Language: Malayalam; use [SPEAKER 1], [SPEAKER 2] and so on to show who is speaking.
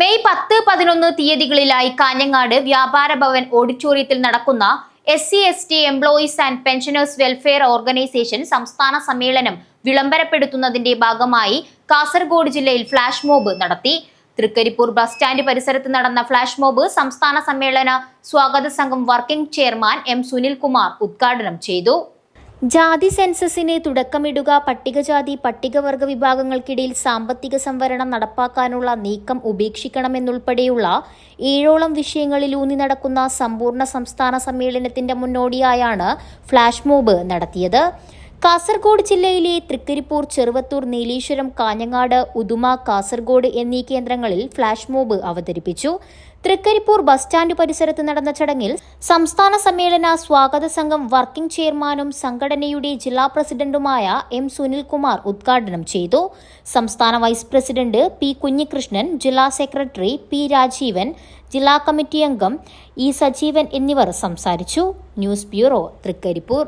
[SPEAKER 1] മെയ് പത്ത് പതിനൊന്ന് തീയതികളിലായി കാഞ്ഞങ്ങാട് വ്യാപാര ഭവൻ ഓഡിറ്റോറിയത്തിൽ നടക്കുന്ന S C S T employees and pensioners welfare organisation സംസ്ഥാന സമ്മേളനം വിളംബരപ്പെടുത്തുന്നതിന്റെ ഭാഗമായി കാസർഗോഡ് ജില്ലയിൽ ഫ്ലാഷ് മോബ് നടത്തി. തൃക്കരിപ്പൂർ ബസ് സ്റ്റാൻഡ് പരിസരത്ത് നടന്ന ഫ്ലാഷ് മോബ് സംസ്ഥാന സമ്മേളന സ്വാഗത സംഘം വർക്കിംഗ് ചെയർമാൻ എം സുനിൽകുമാർ ഉദ്ഘാടനം ചെയ്തു. ജാതി സെൻസസിന് തുടക്കമിടുക പട്ടികജാതി പട്ടികവർഗ വിഭാഗങ്ങൾക്കിടയിൽ സാമ്പത്തിക സംവരണം നടപ്പാക്കാനുള്ള നീക്കം ഉപേക്ഷിക്കണമെന്നുൾപ്പെടെയുള്ള ഏഴോളം വിഷയങ്ങളിൽ ഊന്നി നടക്കുന്ന സമ്പൂർണ സംസ്ഥാന സമ്മേളനത്തിന്റെ മുന്നോടിയായാണ് ഫ്ലാഷ് മോബ് നടത്തിയത്. കാസർഗോഡ് ജില്ലയിലെ തൃക്കരിപ്പൂർ ചെറുവത്തൂർ നീലീശ്വരം കാഞ്ഞങ്ങാട് ഉദുമ കാസർഗോഡ് എന്നീ കേന്ദ്രങ്ങളിൽ ഫ്ലാഷ് മോബ് അവതരിപ്പിച്ചു. തൃക്കരിപ്പൂർ ബസ് സ്റ്റാൻഡ് പരിസരത്ത് നടന്ന ചടങ്ങിൽ സംസ്ഥാന സമ്മേളന സ്വാഗത സംഘം വർക്കിംഗ് ചെയർമാനും സംഘടനയുടെ ജില്ലാ പ്രസിഡന്റുമായ എം സുനിൽകുമാർ ഉദ്ഘാടനം ചെയ്തു. സംസ്ഥാന വൈസ് പ്രസിഡന്റ് പി കുഞ്ഞികൃഷ്ണൻ ജില്ലാ സെക്രട്ടറി പി രാജീവൻ ജില്ലാ കമ്മിറ്റി അംഗം ഇ സജീവൻ എന്നിവർ സംസാരിച്ചു. News bureau Trikaripur.